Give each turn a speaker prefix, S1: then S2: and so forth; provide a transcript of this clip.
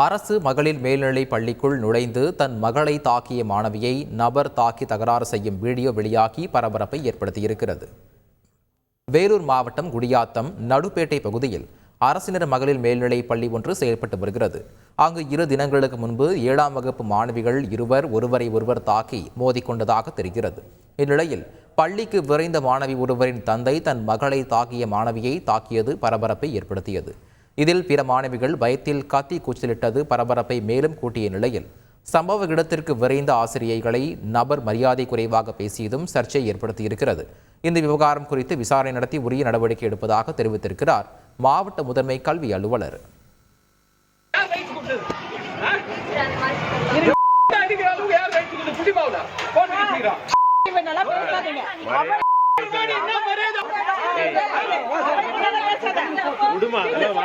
S1: அரசு மகளிர் மேல்நிலை பள்ளிக்குள் நுழைந்து தன் மகளை தாக்கிய மாணவியை நபர் தாக்கி தகராறு செய்யும் வீடியோ வெளியாகி பரபரப்பை ஏற்படுத்தியிருக்கிறது. வேலூர் மாவட்டம் குடியாத்தம் நடுப்பேட்டை பகுதியில் அரசினர் மகளிர் மேல்நிலை பள்ளி ஒன்று செயல்பட்டு வருகிறது. அங்கு இரு தினங்களுக்கு முன்பு ஏழாம் வகுப்பு மாணவிகள் இருவர் ஒருவரை ஒருவர் தாக்கி மோதிக்கொண்டதாக தெரிகிறது. இந்நிலையில் பள்ளிக்கு விரைந்த மாணவி ஒருவரின் தந்தை தன் மகளை தாக்கிய மாணவியை தாக்கியது பரபரப்பை ஏற்படுத்தியது. இதில் பிற மாணவிகள் பயத்தில் கத்தி கூச்சலிட்டது பரபரப்பை மேலும் கூட்டிய நிலையில் சம்பவ இடத்திற்கு விரைந்த ஆசிரியைகளை நபர் மரியாதை குறைவாக பேசியதும் சர்ச்சை ஏற்படுத்தியிருக்கிறது. இந்த விவகாரம் குறித்து விசாரணை நடத்தி உரிய நடவடிக்கை எடுப்பதாக தெரிவித்திருக்கிறார் மாவட்ட முதன்மை கல்வி அலுவலர்.
S2: விடுமா?